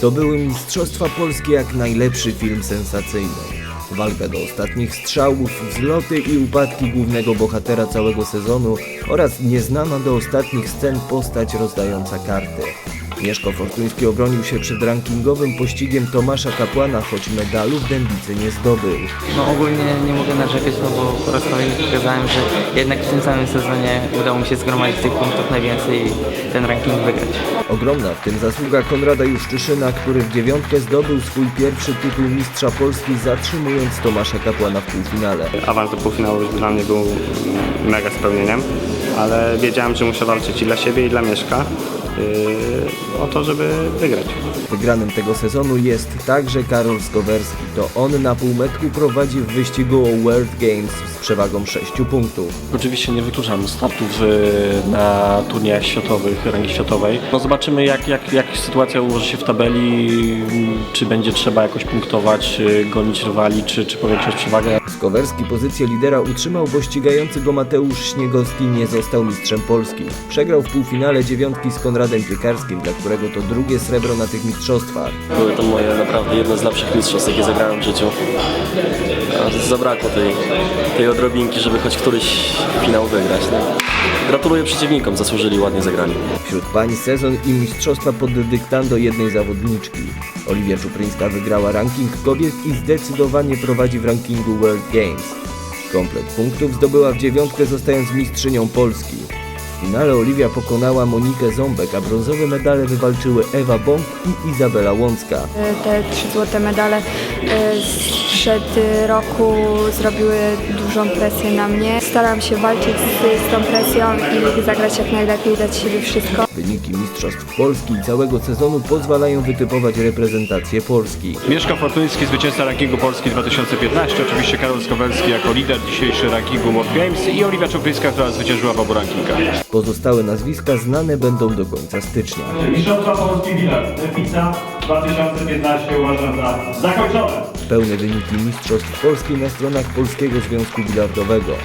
To były Mistrzostwa Polskie jak najlepszy film sensacyjny. Walka do ostatnich strzałów, wzloty i upadki głównego bohatera całego sezonu oraz nieznana do ostatnich scen postać rozdająca karty. Mieszko Fortuński obronił się przed rankingowym pościgiem Tomasza Kapłana, choć medalu w Dębicy nie zdobył. No ogólnie nie mogę narzekać, no bo po raz kolejny pokazałem, że jednak w tym samym sezonie udało mi się zgromadzić tych punktów najwięcej i ten ranking wygrać. Ogromna w tym zasługa Konrada Juszczyszyna, który w dziewiątkę zdobył swój pierwszy tytuł mistrza Polski, zatrzymując Tomasza Kapłana w półfinale. awans do półfinału już dla mnie był mega spełnieniem, ale wiedziałem, że muszę walczyć i dla siebie, i dla Mieszka o to, żeby wygrać. Wygranym tego sezonu jest także Karol Skowerski. To on na półmetku prowadzi w wyścigu o World Games z przewagą 6 punktów. Oczywiście nie wykluczam startów y, na turniejach światowych, rangi światowej. No zobaczymy jak, jak, jak sytuacja ułoży się w tabeli, czy będzie trzeba jakoś punktować, y, gonić rywali, czy, czy powiększać przewagę. Skowerski pozycję lidera utrzymał, bo ścigający go Mateusz Śniegowski nie został mistrzem Polski. Przegrał w półfinale dziewiątki z Konradem Piekarskim, dla którego to drugie srebro na tych mistrzostwach. Były to moje naprawdę jedne z lepszych mistrzostw, jakie zagrałem w życiu. Zabrakło tej, tej odrobinki, żeby choć któryś finał wygrać. No. Gratuluję przeciwnikom, zasłużyli, ładnie zagrali. Wśród pań sezon i mistrzostwa pod dyktando jednej zawodniczki. Oliwia Czupryńska wygrała ranking kobiet i zdecydowanie prowadzi w rankingu World Games. Komplet punktów zdobyła w dziewiątkę zostając mistrzynią Polski. W finale Oliwia pokonała Monikę Ząbek, a brązowe medale wywalczyły Ewa Bąk i Izabela Łącka. Te trzy złote medale e, sprzed roku zrobiły dużą presję na mnie. Staram się walczyć z, z tą presją i zagrać jak najlepiej, dać siebie wszystko. Wyniki Mistrzostw Polski i całego sezonu pozwalają wytypować reprezentację Polski. Mieszka Fortuński, zwycięzca rankingu Polski 2015, oczywiście Karol Skowelski jako lider dzisiejszy rankingu World Games i Oliwia Czupryńska, która zwyciężyła w obu rankingach. Pozostałe nazwiska znane będą do końca stycznia. Mistrzostwa Polski Lewica 2015 uważam za zakończone. Pełne wyniki Mistrzostw Polski na stronach Polskiego Związku Bilardowego.